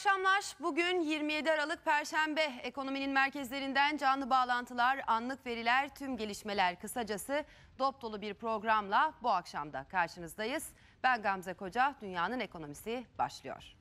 akşamlar. Bugün 27 Aralık Perşembe. Ekonominin merkezlerinden canlı bağlantılar, anlık veriler, tüm gelişmeler kısacası dop dolu bir programla bu akşam da karşınızdayız. Ben Gamze Koca, Dünyanın Ekonomisi başlıyor.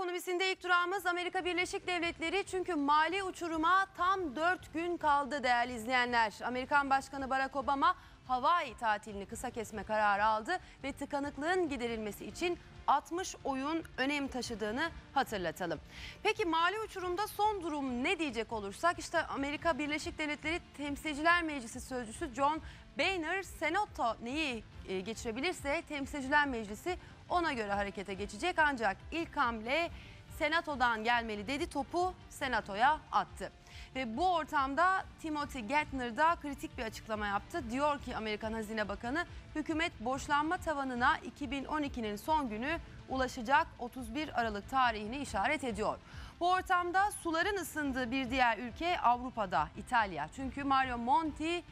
Ekonomisinde ilk durağımız Amerika Birleşik Devletleri çünkü mali uçuruma tam 4 gün kaldı değerli izleyenler. Amerikan Başkanı Barack Obama Hawaii tatilini kısa kesme kararı aldı ve tıkanıklığın giderilmesi için 60 oyun önem taşıdığını hatırlatalım. Peki mali uçurumda son durum ne diyecek olursak işte Amerika Birleşik Devletleri Temsilciler Meclisi Sözcüsü John Boehner Senato neyi e, geçirebilirse Temsilciler Meclisi ona göre harekete geçecek ancak ilk hamle Senato'dan gelmeli dedi topu Senato'ya attı. Ve bu ortamda Timothy Geithner da kritik bir açıklama yaptı. Diyor ki Amerikan Hazine Bakanı hükümet borçlanma tavanına 2012'nin son günü ulaşacak 31 Aralık tarihini işaret ediyor. Bu ortamda suların ısındığı bir diğer ülke Avrupa'da İtalya. Çünkü Mario Monti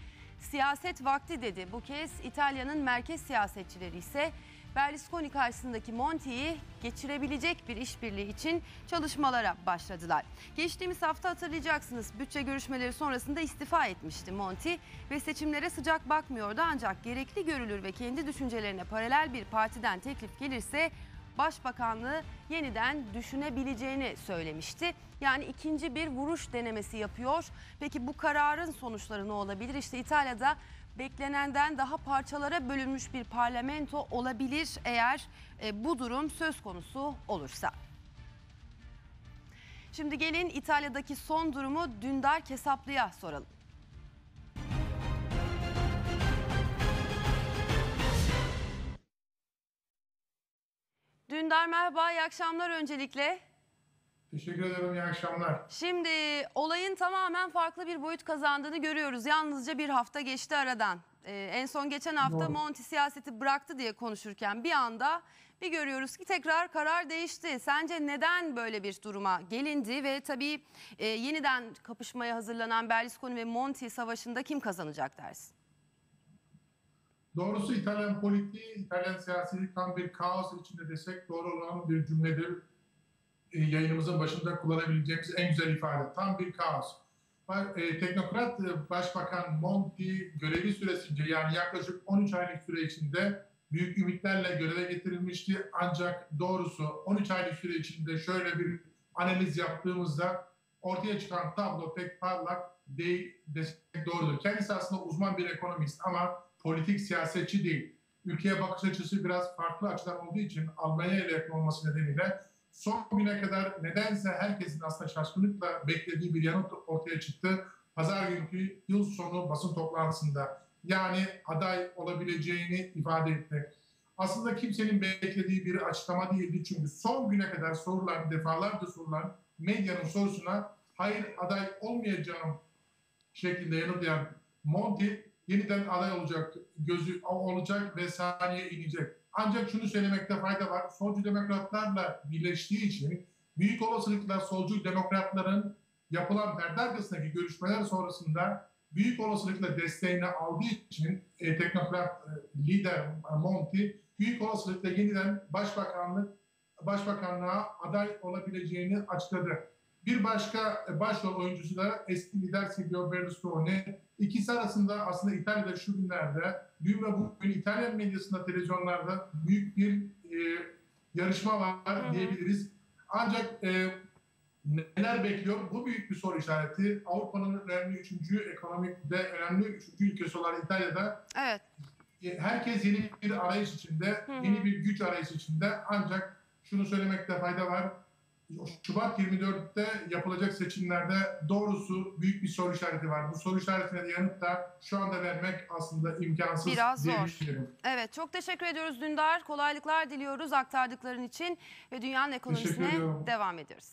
siyaset vakti dedi. Bu kez İtalya'nın merkez siyasetçileri ise Berlusconi karşısındaki Monti'yi geçirebilecek bir işbirliği için çalışmalara başladılar. Geçtiğimiz hafta hatırlayacaksınız bütçe görüşmeleri sonrasında istifa etmişti Monti ve seçimlere sıcak bakmıyordu ancak gerekli görülür ve kendi düşüncelerine paralel bir partiden teklif gelirse başbakanlığı yeniden düşünebileceğini söylemişti. Yani ikinci bir vuruş denemesi yapıyor. Peki bu kararın sonuçları ne olabilir? İşte İtalya'da beklenenden daha parçalara bölünmüş bir parlamento olabilir eğer e, bu durum söz konusu olursa. Şimdi gelin İtalya'daki son durumu Dündar Kesaplı'ya soralım. Dündar merhaba, iyi akşamlar öncelikle. Teşekkür ederim, iyi akşamlar. Şimdi olayın tamamen farklı bir boyut kazandığını görüyoruz. Yalnızca bir hafta geçti aradan. Ee, en son geçen hafta Doğru. Monti siyaseti bıraktı diye konuşurken bir anda bir görüyoruz ki tekrar karar değişti. Sence neden böyle bir duruma gelindi ve tabii e, yeniden kapışmaya hazırlanan Berlusconi ve Monti savaşında kim kazanacak dersin? Doğrusu İtalyan politiği, İtalyan siyaseti tam bir kaos içinde desek doğru olan bir cümledir. E, yayınımızın başında kullanabileceğimiz en güzel ifade. Tam bir kaos. E, teknokrat e, Başbakan Monti görevi süresince yani yaklaşık 13 aylık süre içinde büyük ümitlerle göreve getirilmişti. Ancak doğrusu 13 aylık süre içinde şöyle bir analiz yaptığımızda ortaya çıkan tablo pek parlak değil desek doğrudur. Kendisi aslında uzman bir ekonomist ama politik siyasetçi değil. Ülkeye bakış açısı biraz farklı açıdan olduğu için Almanya ile yakın olması nedeniyle son güne kadar nedense herkesin aslında şaşkınlıkla beklediği bir yanıt ortaya çıktı. Pazar günkü yıl sonu basın toplantısında yani aday olabileceğini ifade etti. Aslında kimsenin beklediği bir açıklama değildi çünkü son güne kadar sorulan, defalarca sorulan medyanın sorusuna hayır aday olmayacağım şeklinde yanıtlayan Monti yeniden aday olacak, gözü olacak ve sahneye inecek. Ancak şunu söylemekte fayda var. Solcu demokratlarla birleştiği için büyük olasılıkla solcu demokratların yapılan perde arkasındaki görüşmeler sonrasında büyük olasılıkla desteğini aldığı için e, teknokrat e, lider Monti büyük olasılıkla yeniden başbakanlık başbakanlığa aday olabileceğini açıkladı. Bir başka e, başrol oyuncusu da eski lider Silvio Berlusconi. İkisi arasında aslında İtalya'da şu günlerde dün ve bugün İtalyan medyasında, televizyonlarda büyük bir e, yarışma var Hı hı. diyebiliriz. Ancak e, neler bekliyor? Bu büyük bir soru işareti. Avrupa'nın önemli üçüncü ekonomik ve önemli üçüncü ülkesi olan İtalya'da Evet. e, herkes yeni bir arayış içinde, Hı hı. yeni bir güç arayışı içinde. Ancak şunu söylemekte fayda var. Şubat 24'te yapılacak seçimlerde doğrusu büyük bir soru işareti var. Bu soru işaretine de yanıt da şu anda vermek aslında imkansız Biraz zor. Evet çok teşekkür ediyoruz Dündar. Kolaylıklar diliyoruz aktardıkların için ve dünyanın ekonomisine devam ediyoruz.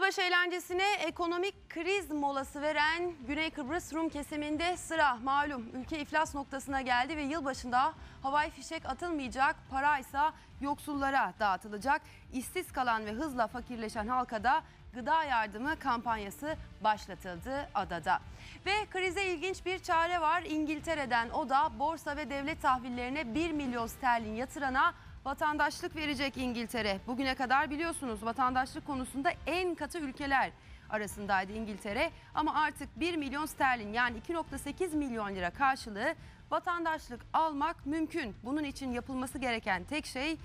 Yılbaşı eğlencesine ekonomik kriz molası veren Güney Kıbrıs Rum kesiminde sıra malum ülke iflas noktasına geldi ve yılbaşında havai fişek atılmayacak paraysa yoksullara dağıtılacak. İşsiz kalan ve hızla fakirleşen halka da gıda yardımı kampanyası başlatıldı adada. Ve krize ilginç bir çare var İngiltere'den o da borsa ve devlet tahvillerine 1 milyon sterlin yatırana vatandaşlık verecek İngiltere. Bugüne kadar biliyorsunuz vatandaşlık konusunda en katı ülkeler arasındaydı İngiltere. Ama artık 1 milyon sterlin yani 2.8 milyon lira karşılığı vatandaşlık almak mümkün. Bunun için yapılması gereken tek şey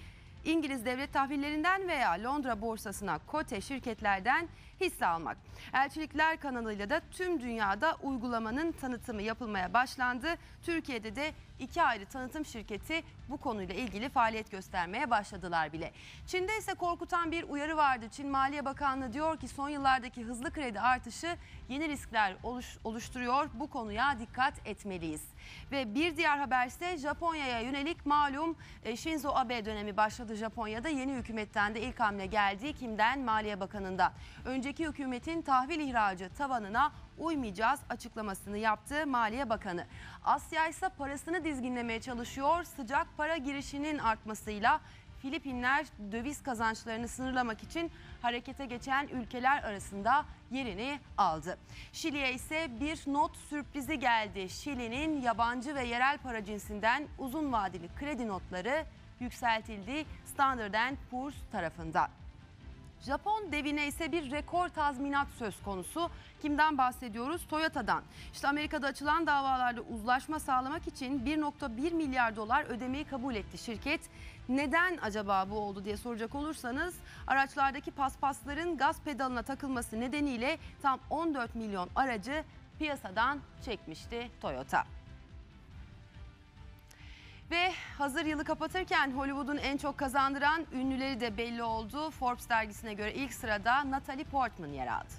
İngiliz devlet tahvillerinden veya Londra borsasına kote şirketlerden hisse almak. Elçilikler kanalıyla da tüm dünyada uygulamanın tanıtımı yapılmaya başlandı. Türkiye'de de iki ayrı tanıtım şirketi bu konuyla ilgili faaliyet göstermeye başladılar bile. Çin'de ise korkutan bir uyarı vardı. Çin Maliye Bakanlığı diyor ki son yıllardaki hızlı kredi artışı yeni riskler oluş- oluşturuyor. Bu konuya dikkat etmeliyiz. Ve bir diğer haber ise Japonya'ya yönelik malum e, Shinzo Abe dönemi başladı Japonya'da. Yeni hükümetten de ilk hamle geldi. Kimden? Maliye Bakanı'ndan. Önceki hükümetin tahvil ihracı tavanına uymayacağız açıklamasını yaptı Maliye Bakanı. Asya ise parasını dizginlemeye çalışıyor. Sıcak para girişinin artmasıyla Filipinler döviz kazançlarını sınırlamak için harekete geçen ülkeler arasında yerini aldı. Şili'ye ise bir not sürprizi geldi. Şili'nin yabancı ve yerel para cinsinden uzun vadeli kredi notları yükseltildi Standard Poor's tarafından. Japon devine ise bir rekor tazminat söz konusu. Kimden bahsediyoruz? Toyota'dan. İşte Amerika'da açılan davalarda uzlaşma sağlamak için 1.1 milyar dolar ödemeyi kabul etti şirket. Neden acaba bu oldu diye soracak olursanız araçlardaki paspasların gaz pedalına takılması nedeniyle tam 14 milyon aracı piyasadan çekmişti Toyota. Ve hazır yılı kapatırken Hollywood'un en çok kazandıran ünlüleri de belli oldu. Forbes dergisine göre ilk sırada Natalie Portman yer aldı.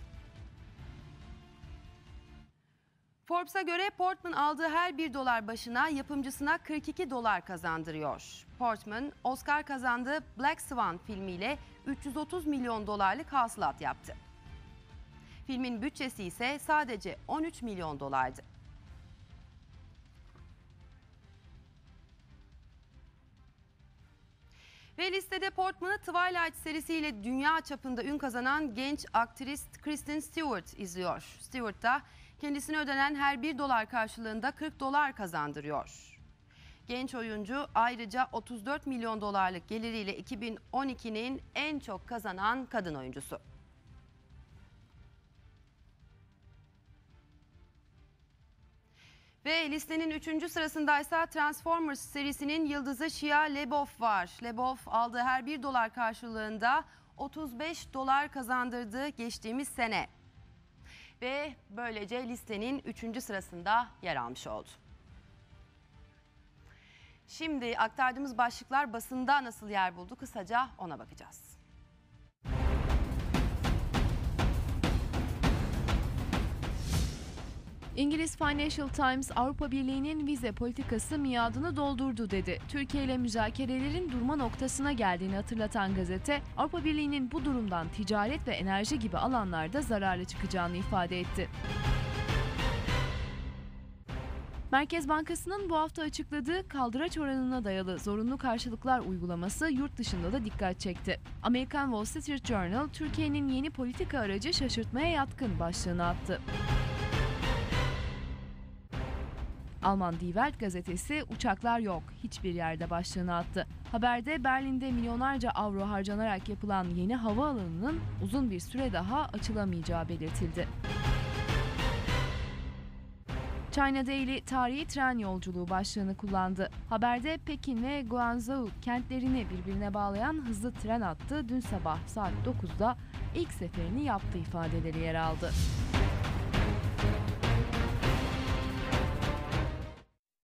Forbes'a göre Portman aldığı her 1 dolar başına yapımcısına 42 dolar kazandırıyor. Portman, Oscar kazandığı Black Swan filmiyle 330 milyon dolarlık hasılat yaptı. Filmin bütçesi ise sadece 13 milyon dolardı. Ve listede Portman'ı Twilight serisiyle dünya çapında ün kazanan genç aktris Kristen Stewart izliyor. Stewart da kendisine ödenen her 1 dolar karşılığında 40 dolar kazandırıyor. Genç oyuncu ayrıca 34 milyon dolarlık geliriyle 2012'nin en çok kazanan kadın oyuncusu. Ve listenin 3. sırasındaysa Transformers serisinin yıldızı Shia LaBeouf var. LaBeouf aldığı her 1 dolar karşılığında 35 dolar kazandırdı geçtiğimiz sene. Ve böylece listenin 3. sırasında yer almış oldu. Şimdi aktardığımız başlıklar basında nasıl yer buldu kısaca ona bakacağız. İngiliz Financial Times Avrupa Birliği'nin vize politikası miadını doldurdu dedi. Türkiye ile müzakerelerin durma noktasına geldiğini hatırlatan gazete, Avrupa Birliği'nin bu durumdan ticaret ve enerji gibi alanlarda zararlı çıkacağını ifade etti. Merkez Bankası'nın bu hafta açıkladığı kaldıraç oranına dayalı zorunlu karşılıklar uygulaması yurt dışında da dikkat çekti. Amerikan Wall Street Journal, Türkiye'nin yeni politika aracı şaşırtmaya yatkın başlığını attı. Alman Die Welt gazetesi uçaklar yok hiçbir yerde başlığını attı. Haberde Berlin'de milyonlarca avro harcanarak yapılan yeni havaalanının uzun bir süre daha açılamayacağı belirtildi. China Daily tarihi tren yolculuğu başlığını kullandı. Haberde Pekin ve Guangzhou kentlerini birbirine bağlayan hızlı tren hattı dün sabah saat 9'da ilk seferini yaptı ifadeleri yer aldı.